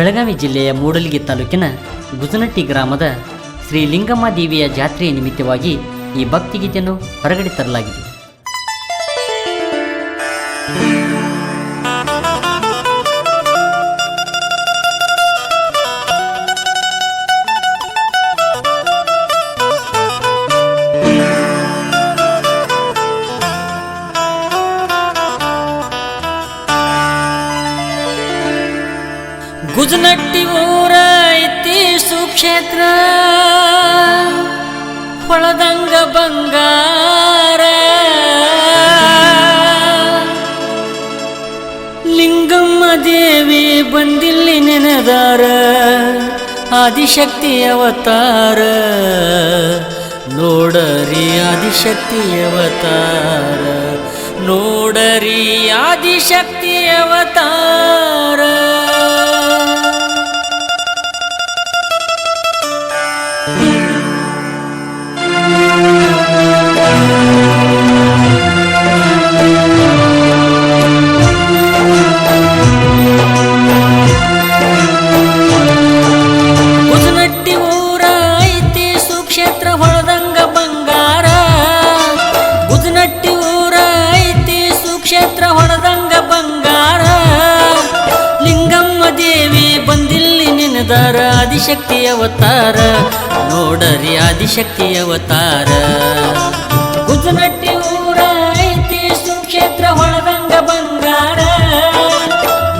ಬೆಳಗಾವಿ ಜಿಲ್ಲೆಯ ಮೂಡಲಗಿ ತಾಲೂಕಿನ ಗುಜನಟ್ಟಿ ಗ್ರಾಮದ ಶ್ರೀ ಲಿಂಗಮ್ಮ ದೇವಿಯ ಜಾತ್ರೆಯ ನಿಮಿತ್ತವಾಗಿ ಈ ಭಕ್ತಿಗೀತೆಯನ್ನು ಹೊರಗಡೆ ತರಲಾಗಿದೆ. ಸುಕ್ಷೇತ್ರ ಹೊಳದಂಗ ಬಂಗಾರ. ಲಿಂಗಮ್ಮ ದೇವಿ ಬಂದಿಲ್ಲಿ ನೆನೆದಾರ, ಆದಿಶಕ್ತಿ ಅವತಾರ. ನೋಡರಿ ಆದಿಶಕ್ತಿ ಅವತಾರ, ನೋಡರಿ ಆದಿಶಕ್ತಿ ಅವತಾರ. ಆದಿಶಕ್ತಿ ಅವತಾರ. ನೋಡರಿ ಆದಿಶಕ್ತಿ ಅವತಾರ. ಗುಜನಟ್ಟಿ ಊರ ಐತಿ ಸುಕ್ಷೇತ್ರ ಹೊಳದಂಗ ಬಂಗಾರ.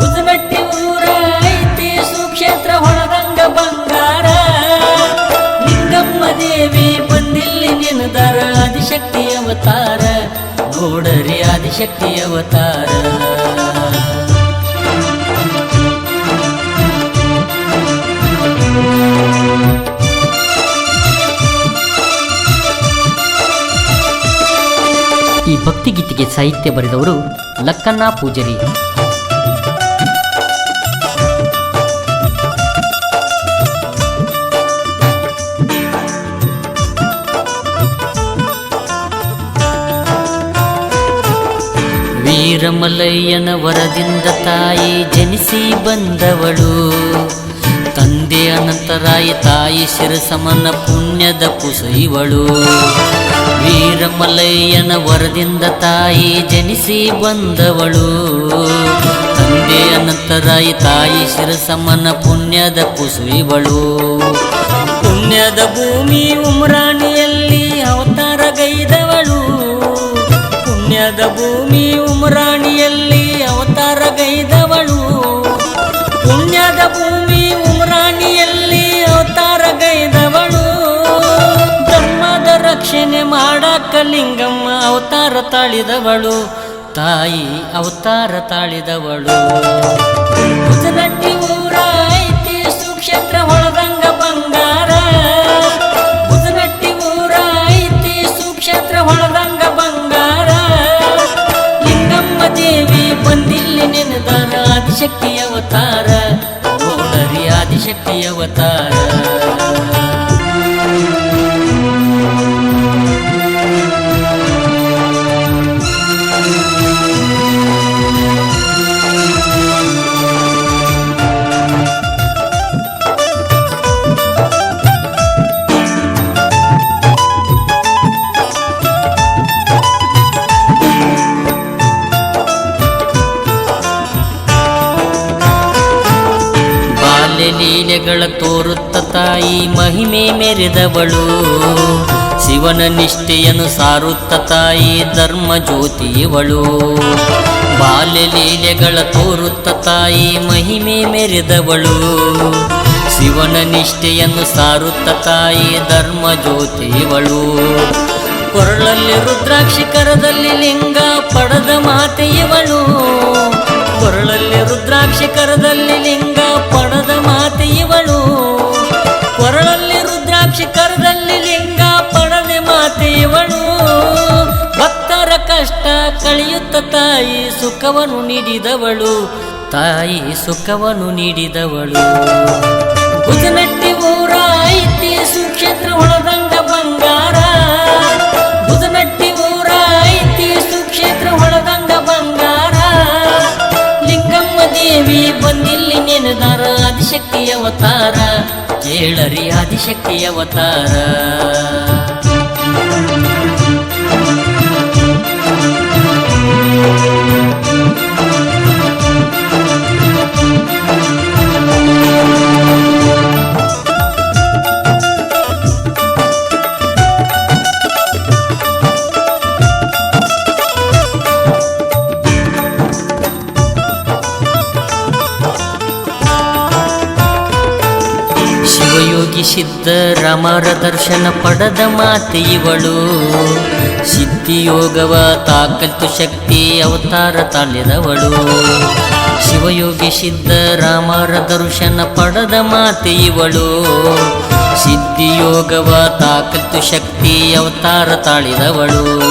ಗುಜನಟ್ಟಿ ಊರ ಐತಿ ಸುಕ್ಷೇತ್ರ ಹೊಳದಂಗ ಬಂಗಾರ. ಲಿಂಗಮ್ಮ ದೇವಿ ಬಂದಿಲ್ಲಿ ನಿನದಾರ ಆದಿಶಕ್ತಿ ಅವತಾರ. ನೋಡರಿ ಆದಿಶಕ್ತಿ ಅವತಾರ. ಭಕ್ತಿಗೀತೆಗೆ ಸಾಹಿತ್ಯ ಬರೆದವರು ಲಕ್ಕಣ್ಣ ಪೂಜರಿ. ವೀರಮಲಯ್ಯನ ವರದಿಂದ ತಾಯಿ ಜನಿಸಿ ಬಂದವಳು. ತಂದೆ ಅನಂತರಾಯಿ ತಾಯಿ ಶಿರಸಮನ ಪುಣ್ಯದ ಕುಸೈವಳು. ವೀರಮಲಯ್ಯನ ವರದಿಂದ ತಾಯಿ ಜನಿಸಿ ಬಂದವಳು. ತಂದೆ ಅನಂತರಾಯಿ ತಾಯಿ ಶಿರಸಮನ ಪುಣ್ಯದ ಕುಸುವಿವಳು ಪುಣ್ಯದ ಭೂಮಿ ಉಮ್ರಾಣಿಯಲ್ಲಿ ಲಿಂಗಮ್ಮ ಅವತಾರ ತಾಳಿದವಳು, ತಾಯಿ ಅವತಾರ ತಾಳಿದವಳು. ಕುಜನಟ್ಟಿ ಊರ ಓ ಸುಕ್ಷೇತ್ರ ಹೊಳದಂಗ ಬಂಗಾರ. ಕುಜನಟ್ಟಿ ಊರ ಐತಿ ಸುಕ್ಷೇತ್ರ ಹೊಳದಂಗ ಬಂಗಾರ. ಲಿಂಗಮ್ಮ ದೇವಿ ಬಂದಿಲ್ಲಿ ನೆನೆದಾರ ಆದಿಶಕ್ತಿ ಅವತಾರ ನೋಡರಿ ಆದಿಶಕ್ತಿ ಅವತಾರ. ಬಾಲ್ಯ ಲೀಲೆಗಳ ತೋರುತ್ತ ತಾಯಿ ಮಹಿಮೆ ಮೆರೆದವಳು. ಶಿವನ ನಿಷ್ಠೆಯನ್ನು ಸಾರುತ್ತ ತಾಯಿ ಧರ್ಮ ಜ್ಯೋತಿಯವಳು. ಬಾಲ್ಯ ಲೀಲೆಗಳ ತೋರುತ್ತ ತಾಯಿ ಮಹಿಮೆ ಮೆರೆದವಳು. ಶಿವನ ನಿಷ್ಠೆಯನ್ನು ಸಾರುತ್ತ ತಾಯಿ ಧರ್ಮ ಜ್ಯೋತಿಯವಳು. ಕೊರಳಲ್ಲಿ ರುದ್ರಾಕ್ಷಿ ಕರದಲ್ಲಿ ಲಿಂಗ ಪಡೆದ ಮಾತೆಯವಳು. ಕೊರಳಲ್ಲಿ ರುದ್ರಾಕ್ಷಿ ಕರದಲ್ಲಿ ಲಿಂಗ, ಪಣದ ಮಾತೆ ಇವಳು. ಕೊರಳಲ್ಲಿ ರುದ್ರಾಕ್ಷಿ ಕರದಲ್ಲಿ ಲಿಂಗ, ಪಣದ ಮಾತೆ ಇವಳು. ಭಕ್ತರ ಕಷ್ಟ ಕಳೆಯುತ್ತ ತಾಯಿ ಸುಖವನ್ನು ನೀಡಿದವಳು. ತಾಯಿ ಸುಖವನ್ನು ನೀಡಿದವಳು. ದೇವಿ ಬಂದಿಲ್ಲಿ ನೆನೆದಾರ ಆದಿಶ ಆದಿಶಕ್ತಿ ಅವತಾರ. ಕೇಳರಿ ಆದಿಶಕ್ತಿ ಅವತಾರ. ಶಿವಯೋಗಿ ಸಿದ್ಧರಾಮರ ದರ್ಶನ ಪಡೆದ ಮಾತೆ ಇವಳು. ಸಿದ್ಧಿಯೋಗವ ತಾಕಲ್ತು ಶಕ್ತಿ ಅವತಾರ ತಾಳಿದವಳು ಶಿವಯೋಗಿ ಸಿದ್ಧ ರಾಮರ ದರ್ಶನ ಪಡೆದ ಮಾತೆ ಇವಳು. ಸಿದ್ಧಿಯೋಗವ ತಾಕಲ್ತು ಶಕ್ತಿ ಅವತಾರ ತಾಳಿದವಳು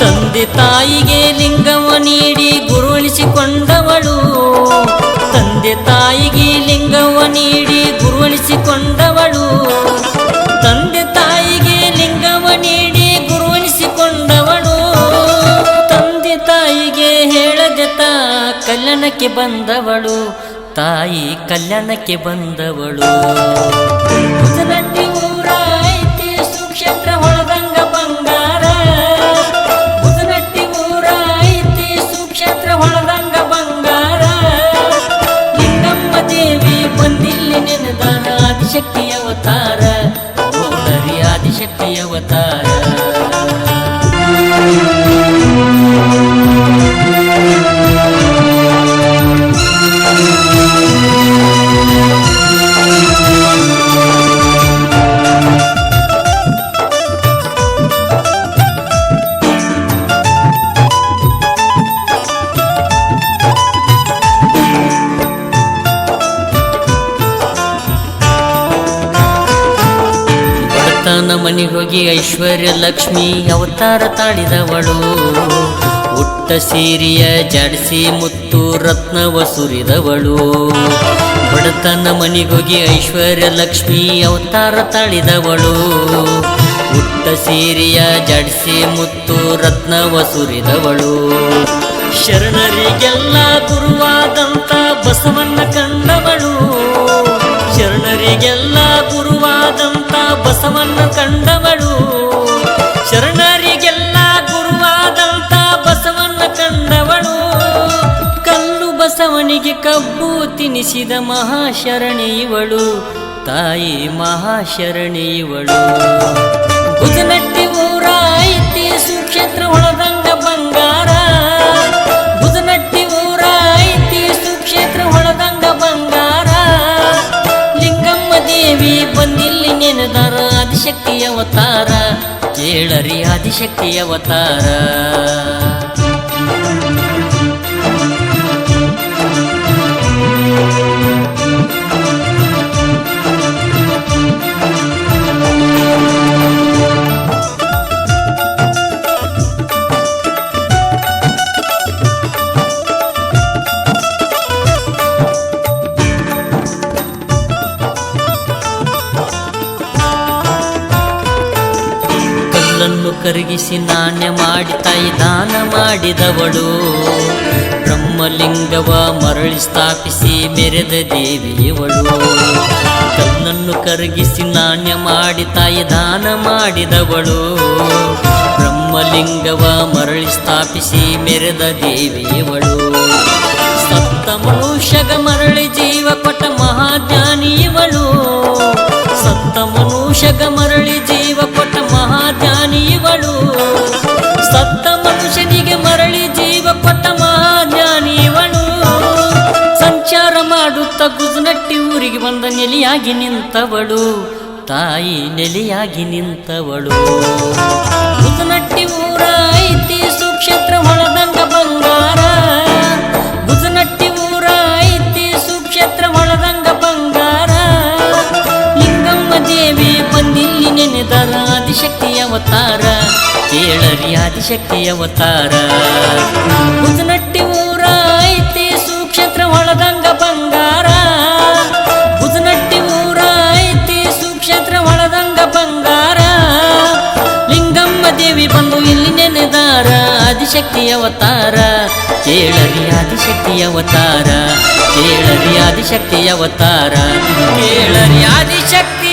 ತಂದೆ ತಾಯಿಗೆ ಲಿಂಗವ ನೀಡಿ ಗುರುಳಿಸಿಕೊಂಡವಳು. ತಂದೆ ತಾಯಿಗೆ ಲಿಂಗವ ನೀಡಿ ಗುರುವಣಿಸಿಕೊಂಡವಳು ಕಲ್ಯಾಣಕ್ಕೆ ಬಂದವಳು ತಾಯಿ ಕಲ್ಯಾಣಕ್ಕೆ ಬಂದವಳು. ಬಡತನ ಮನೆಗೋಗಿ ಐಶ್ವರ್ಯ ಲಕ್ಷ್ಮಿ ಅವತಾರ ತಾಳಿದವಳು. ಉಟ್ಟ ಸೀರಿಯ ಜಾಡಿಸಿ ಮುತ್ತು ರತ್ನವ ಸುರಿದವಳು ಬಡತನ ಮನೆಗೋಗಿ ಐಶ್ವರ್ಯ ಲಕ್ಷ್ಮಿ ಅವತಾರ ತಾಳಿದವಳು. ಉಟ್ಟ ಸೀರಿಯ ಜಾಡಿಸಿ ಮುತ್ತು ರತ್ನವ ಸುರಿದವಳು ಶರಣರಿಗೆಲ್ಲ ಗುರುವಾದಂತ ಬಸವನ್ನ ಕಂಡವಳು. ಶರಣರಿಗೆಲ್ಲ ಗುರುವಾದಂತ ಬಸವನ್ನ ಕಂಡವಳು. ಶರಣರಿಗೆಲ್ಲ ಗುರುವಾದಂತ ಬಸವನ್ನ ಕಂಡವಳು. ಕಲ್ಲು ಬಸವನಿಗೆ ಕಬ್ಬು ತಿನಿಸಿದ ಮಹಾಶರಣಿ ಇವಳು. ತಾಯಿ ಮಹಾಶರಣಿ ಇವಳು. ನೆನೆದಾರ ಆದಿಶಕ್ತಿ ಅವತಾರ ಕೇಳರಿ ಆದಿಶಕ್ತಿ ಅವತಾರ. ಕಲ್ಲನ್ನು ಕರಗಿಸಿ ನಾಣ್ಯ ಮಾಡಿ ತಾಯಿ ದಾನ ಮಾಡಿದವಳು. ಬ್ರಹ್ಮಲಿಂಗವ ಮರಳಿ ಸ್ಥಾಪಿಸಿ ಮೆರೆದ ದೇವಿಯವಳು. ಕಲ್ಲನ್ನು ಕರಗಿಸಿ ನಾಣ್ಯ ಮಾಡಿ ತಾಯಿ ದಾನ ಮಾಡಿದವಳು. ಬ್ರಹ್ಮಲಿಂಗವ ಮರಳಿ ಸ್ಥಾಪಿಸಿ ಮೆರೆದ ದೇವಿಯವಳು. ಸಪ್ತ ಮನುಷ್ಯಗ ಮರಳಿ ಜೀವ ಕೊಟ್ಟ ಮಹಾಜ್ಞಾನಿಯವಳು. ಸಪ್ತ ಮನುಷ್ಯಗ ಮರಳಿ ಗುಜನಟ್ಟಿ ಊರಿಗೆ ಬಂದ ನೆಲೆಯಾಗಿ ನಿಂತವಳು. ತಾಯಿ ನೆಲೆಯಾಗಿ ನಿಂತವಳು. ಗುಜನಟ್ಟಿ ಊರ ಐತಿ ಸುಕ್ಷೇತ್ರ ಒಳದಂಗ ಬಂಗಾರ. ಗುಜನಟ್ಟಿ ಊರ ಐತಿ ಸುಕ್ಷೇತ್ರ ಒಳದಂಗ ಬಂಗಾರ. ಲಿಂಗಮ್ಮ ದೇವಿ ಬಂದಿಲ್ಲಿ ನೆನೆದಾರ ಆದಿಶಕ್ತಿ ಅವತಾರ. ಕೇಳರಿ ಆದಿಶಕ್ತಿ ಅವತಾರ. ಗುಜನಟ್ಟಿ ಲಿಂಗಮ್ಮ ಅವತಾರ ಕೇಳರಿ ಆದಿಶಕ್ತಿಯ ಅವತಾರ ಕೇಳರಿ ಆದಿಶಕ್ತಿಯ ಅವತಾರ ಕೇಳರಿ ಆದಿಶಕ್ತಿ